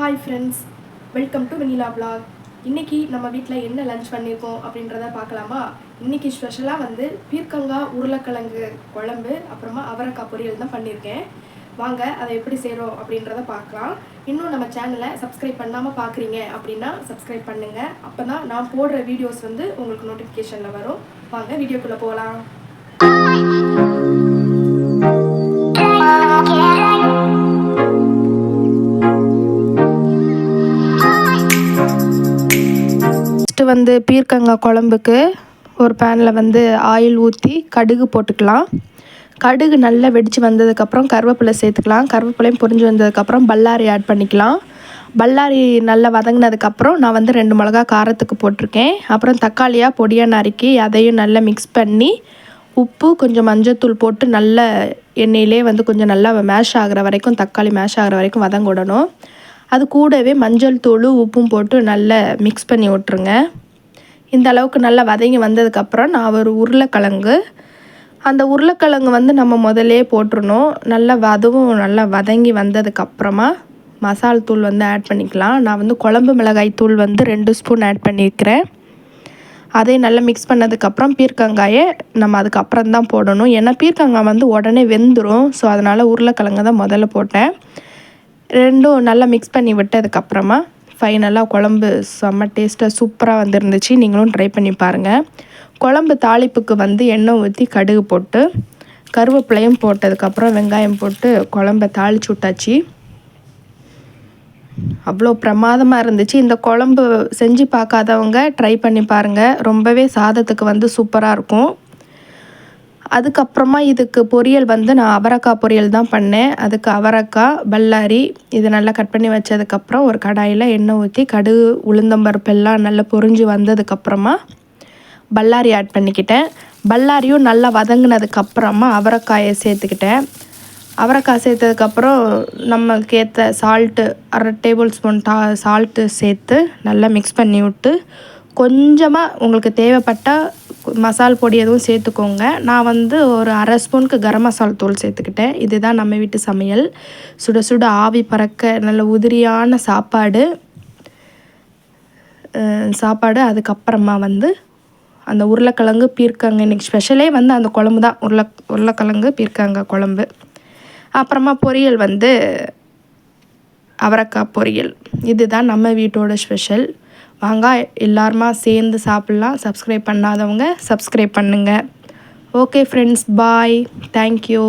Hi friends welcome to vanilla blog இன்னைக்கு நம்ம வீட்டில் என்ன லஞ்ச் பண்ணியிருக்கோம் அப்படின்றத பார்க்கலாமா? இன்னைக்கு ஸ்பெஷலாக வந்து பீர்க்கங்காய் உருளைக்கிழங்கு குழம்பு அப்புறமா அவரைக்காய் பொரியல் தான் பண்ணியிருக்கேன் வாங்க அதை எப்படி செய்கிறோம் அப்படின்றத பார்க்கலாம். இன்னும் நம்ம சேனலை சப்ஸ்கிரைப் பண்ணாமல் பார்க்குறீங்க அப்படின்னா சப்ஸ்கிரைப் பண்ணுங்கள் அப்போ தான் நான் போடுற வீடியோஸ் வந்து உங்களுக்கு நோட்டிஃபிகேஷனில் வரும். வாங்க வீடியோக்குள்ளே போகலாம். ஃபஸ்ட்டு வந்து பீர்க்கங்காய் குழம்புக்கு ஒரு பேனில் வந்து ஆயில் ஊற்றி கடுகு போட்டுக்கலாம். கடுகு நல்லா வெடித்து வந்ததுக்கப்புறம் கருவேப்பிலை சேர்த்துக்கலாம். கருவேப்பிலையும் பொரிஞ்சு வந்ததுக்கப்புறம் பல்லாரி ஆட் பண்ணிக்கலாம். பல்லாரி நல்லா வதங்கினதுக்கப்புறம் நான் வந்து ரெண்டு மிளகா காரத்துக்கு போட்டிருக்கேன். அப்புறம் தக்காளியாக பொடியாக நறுக்கி அதையும் நல்லா மிக்ஸ் பண்ணி உப்பு கொஞ்சம் மஞ்சத்தூள் போட்டு நல்ல எண்ணெயிலே வந்து கொஞ்சம் நல்லா மேஷ் ஆகிற வரைக்கும் தக்காளி மேஷ் ஆகிற வரைக்கும் வதங்கிடணும் அது கூடவே மஞ்சள் தூள் உப்பும் போட்டு நல்லா மிக்ஸ் பண்ணி விட்ருங்க இந்த அளவுக்கு நல்லா வதங்கி வந்ததுக்கப்புறம் நான் ஒரு உருளைக்கிழங்கு. அந்த உருளைக்கிழங்கு வந்து நம்ம முதலே போட்டுருணும் நல்லா அதுவும் நல்லா வதங்கி வந்ததுக்கப்புறமா மசால் தூள் வந்து ஆட் பண்ணிக்கலாம். நான் வந்து குழம்பு மிளகாய் தூள் வந்து ரெண்டு ஸ்பூன் ஆட் பண்ணியிருக்கிறேன். அதையும் நல்லா மிக்ஸ் பண்ணதுக்கப்புறம் பீர்க்கங்காயை நம்ம அதுக்கப்புறம் தான் போடணும். ஏன்னா பீர்க்கங்காய் வந்து உடனே வெந்துடும் ஸோ அதனால் உருளைக்கிழங்கு தான் முதல்ல போட்டேன். ரெண்டும் நல்லா மிக்ஸ் பண்ணி விட்டதுக்கப்புறமா ஃபைனலாக குழம்பு செம்ம டேஸ்ட்டாக சூப்பராக வந்துருந்துச்சு. நீங்களும் ட்ரை பண்ணி பாருங்கள் குழம்பு தாளிப்புக்கு வந்து எண்ணெய் ஊற்றி கடுகு போட்டு கருவேப்பிலையும் போட்டதுக்கப்புறம் வெங்காயம் போட்டு குழம்ப தாளிச்சு விட்டாச்சு. அவ்வளோ பிரமாதமாக இருந்துச்சு. இந்த குழம்பு செஞ்சு பார்க்காதவங்க ட்ரை பண்ணி பாருங்கள் ரொம்பவே சாதத்துக்கு வந்து சூப்பராக இருக்கும். அதுக்கப்புறமா இதுக்கு பொரியல் வந்து நான் அவரைக்காய் பொரியல் தான் பண்ணேன். அதுக்கு அவரக்காய் பல்லாரி இது நல்லா கட் பண்ணி வச்சதுக்கப்புறம் ஒரு கடாயில் எண்ணெய் ஊற்றி கடுகு உளுந்தம்பருப்பெல்லாம் நல்லா பொரிஞ்சு வந்ததுக்கப்புறமா பல்லாரி ஆட் பண்ணிக்கிட்டேன். பல்லாரியும் நல்லா வதங்கினதுக்கப்புறமா அவரைக்காயை சேர்த்துக்கிட்டேன். அவரைக்காய் சேர்த்ததுக்கப்புறம் நமக்கு ஏற்ற சால்ட்டு அரை டேபிள் ஸ்பூன் டா சால்ட்டு சேர்த்து நல்லா மிக்ஸ் பண்ணி விட்டு கொஞ்சமாக உங்களுக்கு தேவைப்பட்டால் மசால் பொடி எதுவும் சேர்த்துக்கோங்க. நான் வந்து ஒரு அரை ஸ்பூனுக்கு கரம் மசால் தூள் சேர்த்துக்கிட்டேன். இதுதான் நம்ம வீட்டு சமையல். சுட சுட ஆவி பறக்க நல்ல உதிரியான சாப்பாடு. சாப்பாடு அதுக்கப்புறமா வந்து அந்த உருளைக்கிழங்கு பீர்க்கங்க இன்றைக்கி ஸ்பெஷலே வந்து அந்த குழம்பு தான். உருளை உருளைக்கிழங்கு பீர்க்கங்க குழம்பு. அப்புறமா பொரியல் வந்து அவரைக்காய் பொரியல். இதுதான் நம்ம வீட்டோட ஸ்பெஷல் வாங்க. எல்லாருமா சேர்ந்து சாப்பிட்லாம். சப்ஸ்கிரைப் பண்ணாதவங்க சப்ஸ்கிரைப் பண்ணுங்கள் ஓகே ஃப்ரெண்ட்ஸ் பாய் தேங்க்யூ